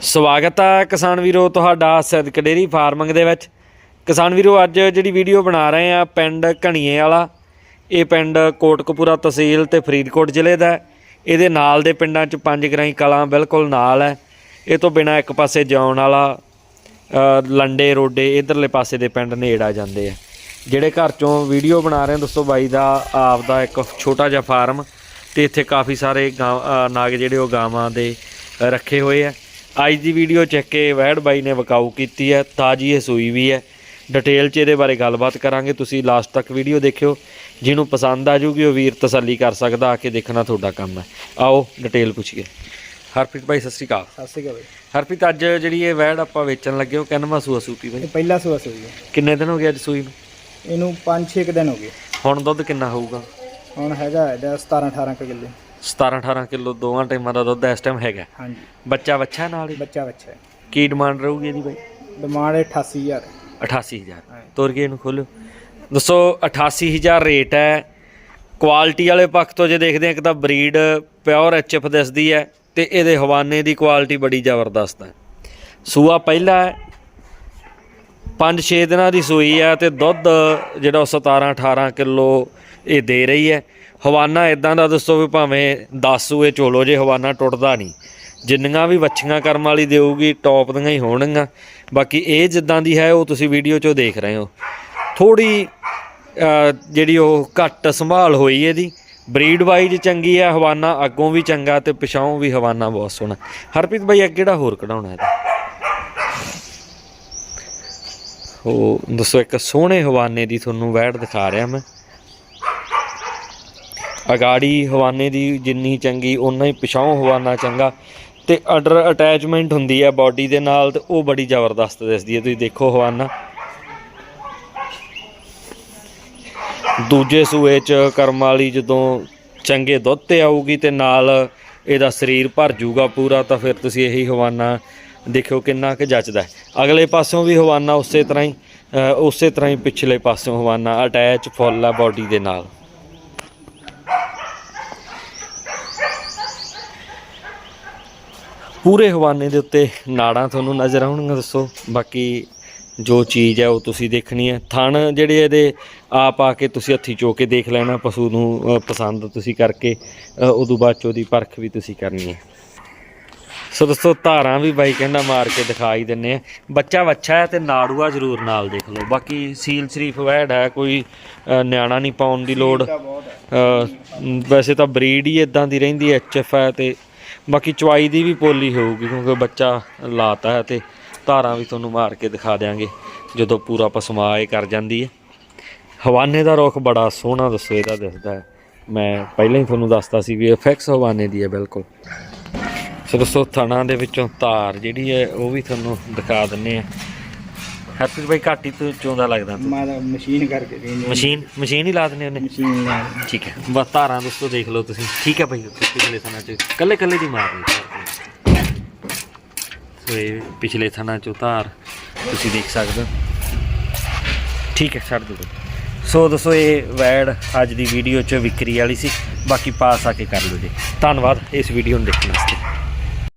ਸਵਾਗਤ ਹੈ ਕਿਸਾਨ ਵੀਰੋ ਤੁਹਾਡਾ ਸਦਕ ਡੇਰੀ ਫਾਰਮਿੰਗ ਦੇ ਵਿੱਚ। ਕਿਸਾਨ ਵੀਰੋ ਅੱਜ ਜਿਹੜੀ ਵੀਡੀਓ ਬਣਾ ਰਹੇ ਆ ਪਿੰਡ ਘਣੀਏ ਵਾਲਾ ਇਹ ਪਿੰਡ ਕੋਟਕਪੂਰਾ ਤਹਿਸੀਲ ਤੇ ਫਰੀਦਕੋਟ ਜ਼ਿਲ੍ਹੇ ਦਾ ਹੈ। ਇਹਦੇ ਨਾਲ ਦੇ ਪਿੰਡਾਂ ਚ ਪੰਜ ਗਰਾਈ ਕਲਾਂ ਬਿਲਕੁਲ ਨਾਲ ਹੈ। ਇਹ ਤੋਂ ਬਿਨਾ ਇੱਕ ਪਾਸੇ ਜਾਉਣ ਵਾਲਾ ਅ, ਲੰਡੇ ਰੋਡੇ ਇਧਰਲੇ ਪਾਸੇ ਦੇ ਪਿੰਡ ਨੇੜ ਆ ਜਾਂਦੇ ਆ। ਜਿਹੜੇ ਘਰ ਚੋਂ ਵੀਡੀਓ ਬਣਾ ਰਹੇ ਆ ਦੋਸਤੋ ਬਾਈ ਦਾ ਆਪ ਦਾ ਇੱਕ ਛੋਟਾ ਜਿਹਾ ਫਾਰਮ ਤੇ ਇੱਥੇ ਕਾਫੀ ਸਾਰੇ ਗਾਂ ਅ, ਨਾਗ ਜਿਹੜੇ ਉਹ ਗਾਵਾਂ ਦੇ ਰੱਖੇ ਹੋਏ ਆ। ਅੱਜ ਦੀ ਵੀਡੀਓ ਚੈੱਕ ਕੇ ਵੈੜ ਬਾਈ ਨੇ ਵਕਾਊ ਕੀਤੀ ਹੈ ਤਾਜੀ ਇਹ ਸੂਈ ਵੀ ਹੈ। ਡਿਟੇਲ 'ਚ ਇਹਦੇ ਬਾਰੇ ਗੱਲਬਾਤ ਕਰਾਂਗੇ ਤੁਸੀਂ ਲਾਸਟ ਤੱਕ ਵੀਡੀਓ ਦੇਖਿਓ। ਜਿਹਨੂੰ ਪਸੰਦ ਆ ਜੂਗੀ ਉਹ ਵੀਰ ਤਸੱਲੀ ਕਰ ਸਕਦਾ ਆ ਕੇ ਦੇਖਣਾ ਤੁਹਾਡਾ ਕੰਮ ਹੈ। ਆਓ ਡਿਟੇਲ ਪੁੱਛੀਏ। ਹਰਪ੍ਰੀਤ ਭਾਈ ਸਤਿ ਸ਼੍ਰੀ ਅਕਾਲ। ਸਤਿ ਸ਼੍ਰੀ ਅਕਾਲ ਬਾਈ। ਹਰਪ੍ਰੀਤ ਅੱਜ ਜਿਹੜੀ ਇਹ ਵੈੜ ਆਪਾਂ ਵੇਚਣ ਲੱਗੇ ਉਹ ਕਿੰਨਵਾਂ ਸੂਆ ਸੂਪੀ ਬਾਈ? ਇਹ ਪਹਿਲਾ ਸੂਆ ਸੂਈ ਹੈ। ਕਿੰਨੇ ਦਿਨ ਹੋ ਗਏ ਅੱਜ ਸੂਈ ਨੂੰ? ਇਹਨੂੰ 5-6 ਦਿਨ ਹੋ ਗਏ। ਹੁਣ ਦੁੱਧ ਕਿੰਨਾ ਹੋਊਗਾ? ਹੁਣ ਹੈਗਾ ਇਹਦਾ 17-18 ਕਿਲੋ। 17 18 ਕਿਲੋ ਦੋਵਾਂ ਟਾਈਮਾਂ ਦਾ ਦੁੱਧ ਇਸ ਟਾਈਮ ਹੈਗਾ। ਹਾਂਜੀ। ਬੱਚਾ ਬੱਚਾ ਨਾਲ ਹੀ? ਬੱਚਾ ਬੱਚਾ ਹੈ। ਕੀ ਡਿਮਾਂਡ ਰਹੂਗੀ ਇਹਦੀ ਬਾਈ? ਡਿਮਾਂਡ 88000 88000 ਹਾਂ। ਤੋਰ ਕੇ ਇਹਨੂੰ ਖੋਲੋ ਦੱਸੋ 88000 ਰੇਟ ਹੈ। ਕੁਆਲਿਟੀ ਵਾਲੇ ਪੱਖ ਤੋਂ ਜੇ ਦੇਖਦੇ ਆ ਇੱਕ ਤਾਂ ਬਰੀਡ ਪਿਓਰ ਐਚਐਫ ਦਿਸਦੀ ਹੈ ਤੇ ਇਹਦੇ ਹਵਾਨੇ ਦੀ ਕੁਆਲਿਟੀ ਬੜੀ ਜ਼ਬਰਦਸਤ ਹੈ। ਸੂਆ ਪਹਿਲਾ ਹੈ 5-6 ਦਿਨਾਂ ਦੀ ਸੂਈ ਹੈ ਤੇ ਦੁੱਧ ਜਿਹੜਾ ਉਹ 17-18 ਕਿਲੋ ਇਹ ਦੇ ਰਹੀ ਹੈ। ਹਵਾਨਾ ਇਦਾਂ ਦਾ ਦੱਸੋ ਵੀ ਭਾਵੇਂ 10 ਸੂਏ ਚੋਲੋ ਜੇ ਹਵਾਨਾ ਟੁੱਟਦਾ ਨਹੀਂ। ਜਿੰਨੀਆਂ ਵੀ ਵੱਛੀਆਂ ਕਰਮ ਵਾਲੀ ਦੇਊਗੀ, ਟੌਪ ਦੀਆਂ ਹੀ ਹੋਣਗੀਆਂ। ਬਾਕੀ ਇਹ ਜਿੱਦਾਂ ਦੀ ਹੈ, ਉਹ ਤੁਸੀਂ ਵੀਡੀਓ 'ਚੋਂ ਦੇਖ ਰਹੇ ਹੋ। ਥੋੜੀ ਜਿਹੜੀ ਉਹ ਘੱਟ ਸੰਭਾਲ ਹੋਈ ਇਹਦੀ। ਬਰੀਡ ਵਾਈਜ਼ ਚੰਗੀ ਹੈ ਹਵਾਨਾ ਅੱਗੋਂ ਵੀ ਚੰਗਾ ਤੇ ਪਿਛਾਓਂ ਵੀ ਹਵਾਨਾ ਬਹੁਤ ਸੋਹਣਾ। ਹਰਪ੍ਰੀਤ ਭਾਈ ਅੱਗੇ ਕਿਹੜਾ ਹੋਰ ਕਢਾਉਣਾ ਇਹਦਾ? ਉਹ ਦੱਸੋ, ਇੱਕ ਸੋਹਣੇ ਹਵਾਨੇ ਦੀ ਤੁਹਾਨੂੰ ਵੈੜ ਦਿਖਾ ਰਿਹਾ ਮੈਂ। ਅਗਾੜੀ ਹਵਾਨੇ ਦੀ ਜਿੰਨੀ ਚੰਗੀ, ਓਨਾ ਹੀ ਪਿਛਾਓਂ ਹਵਾਨਾ ਚੰਗਾ। ਤੇ ਅਡਰ ਅਟੈਚਮੈਂਟ ਹੁੰਦੀ ਹੈ ਬਾਡੀ ਦੇ ਨਾਲ ਤੇ ਉਹ ਬੜੀ ਜ਼ਬਰਦਸਤ ਦਿਸਦੀ ਹੈ। ਤੁਸੀਂ ਦੇਖੋ ਹਵਾਨਾ। ਦੂਜੇ ਸੂਏ ਚ ਕਰਮ ਵਾਲੀ ਜਦੋਂ ਚੰਗੇ ਦੁੱਧ ਤੇ ਆਊਗੀ ਤੇ ਨਾਲ ਇਹਦਾ ਸਰੀਰ ਭਰ ਜੂਗਾ ਪੂਰਾ, ਤਾਂ ਫਿਰ ਤੁਸੀਂ ਇਹੀ ਹਵਾਨਾ ਦੇਖਿਓ ਕਿੰਨਾ ਕੁ ਜੱਚਦਾ ਅਗਲੇ ਪਾਸਿਓਂ ਵੀ ਹਵਾਨਾ ਉਸੇ ਤਰ੍ਹਾਂ ਹੀ। ਉਸੇ ਤਰ੍ਹਾਂ ਹੀ ਪਿਛਲੇ ਪਾਸਿਓਂ ਹਵਾਨਾ ਅਟੈਚ ਫੁੱਲ ਆ ਬਾਡੀ ਦੇ ਨਾਲ। ਪੂਰੇ ਹਵਾਨੇ ਦੇ ਉੱਤੇ ਨਾੜਾਂ ਤੁਹਾਨੂੰ ਨਜ਼ਰ ਆਉਣਗੀਆਂ ਦੱਸੋ। ਬਾਕੀ ਜੋ ਚੀਜ਼ ਹੈ ਉਹ ਤੁਸੀਂ ਦੇਖਣੀ ਹੈ। ਥਣ ਜਿਹੜੇ ਇਹਦੇ ਆਪ ਆ ਕੇ ਤੁਸੀਂ ਹੱਥੀ ਚੋ ਕੇ ਦੇਖ ਲੈਣਾ ਪਸ਼ੂ ਨੂੰ ਪਸੰਦ ਤੁਸੀਂ ਕਰਕੇ ਅ, ਉਦੋਂ ਬਾਅਦ 'ਚ ਉਹਦੀ ਪਰਖ ਵੀ ਤੁਸੀਂ ਕਰਨੀ ਹੈ। ਸੋ ਦੋਸਤੋ ਧਾਰਾਂ ਵੀ ਬਾਈ ਕਹਿੰਦਾ ਮਾਰ ਕੇ ਦਿਖਾਈ ਦਿੰਨੇ ਆ। ਬੱਚਾ ਵੱਛਾ ਹੈ ਤੇ ਨਾੜੂਆ ਜ਼ਰੂਰ ਨਾਲ ਦੇਖ ਲਓ। ਬਾਕੀ ਸੀਲ ਸ਼ਰੀਫ ਵੈੜ ਹੈ ਕੋਈ ਨਿਆਣਾ ਨਹੀਂ ਪਾਉਣ ਦੀ ਲੋੜ। ਵੈਸੇ ਤਾਂ ਬਰੀਡ ਹੀ ਇਦਾਂ ਦੀ ਰਹਿੰਦੀ ਐ ਐਚਐਫ ਹੈ ਤੇ ਬਾਕੀ ਚਵਾਈ ਦੀ ਵੀ ਪੋਲੀ ਹੋਊਗੀ ਕਿਉਂਕਿ ਬੱਚਾ ਲਾਤਾ ਹੈ ਤੇ ਧਾਰਾਂ ਵੀ ਤੁਹਾਨੂੰ ਮਾਰ ਕੇ ਦਿਖਾ ਦਿਆਂਗੇ ਜਦੋਂ ਪੂਰਾ ਪਸਮਾ ਇਹ ਕਰ ਜਾਂਦੀ ਹੈ। ਹਵਾਨੇ ਦਾ ਰੁੱਖ ਬੜਾ ਸੋਹਣਾ ਦੱਸੋ ਇਹਦਾ ਦਿਸਦਾ ਮੈਂ ਪਹਿਲਾਂ ਹੀ ਤੁਹਾਨੂੰ ਦੱਸਤਾ ਸੀ ਵੀ ਐਫਐਕਸ ਹਵਾਨੇ ਦੀ ਹੈ ਬਿਲਕੁਲ। ਸੋ ਦੋਸਤੋ ਥਣਾ ਦੇ ਵਿੱਚੋਂ ਧਾਰ ਜਿਹੜੀ ਹੈ ਉਹ ਵੀ ਤੁਹਾਨੂੰ ਦਿਖਾ ਦਿੰਨੇ ਆ ਹੈਪੀ ਭਾਈ ਘਾਟੀ ਤੋਂ ਚੋਂਦਾ ਲੱਗਦਾ ਮੈਂ ਤਾਂ ਮਸ਼ੀਨ ਕਰਕੇ ਦੇਣੀ ਮਸ਼ੀਨ ਮਸ਼ੀਨ ਹੀ ਲਾ ਦਿੰਨੇ ਉਹਨੇ? ਮਸ਼ੀਨ ਨਾਲ ਠੀਕ ਹੈ ਬਸ ਧਾਰਾਂ ਦੋਸਤੋ ਦੇਖ ਲਓ ਤੁਸੀਂ। ਠੀਕ ਹੈ ਭਾਈ ਪਿਛਲੇ ਥਾਣਾ ਚ ਕੱਲੇ ਕੱਲੇ ਦੀ ਮਾਰ ਲਈ। ਸੋ ਇਹ ਪਿਛਲੇ ਥਾਣਾ ਚੋਂ ਧਾਰ ਤੁਸੀਂ ਦੇਖ ਸਕਦੇ ਹੋ। ਠੀਕ ਹੈ ਛੱਡ ਦਿਓ। ਸੋ ਦੋਸਤੋ ਇਹ ਵੈੜ ਅੱਜ ਦੀ ਵੀਡੀਓ ਚ ਵਿਕਰੀ ਵਾਲੀ ਸੀ। ਬਾਕੀ ਪਾਸ ਆ ਕੇ ਕਰ ਲਓ ਜੀ। ਧੰਨਵਾਦ ਇਸ ਵੀਡੀਓ ਨੂੰ ਦੇਖਣ ਵਾਸਤੇ।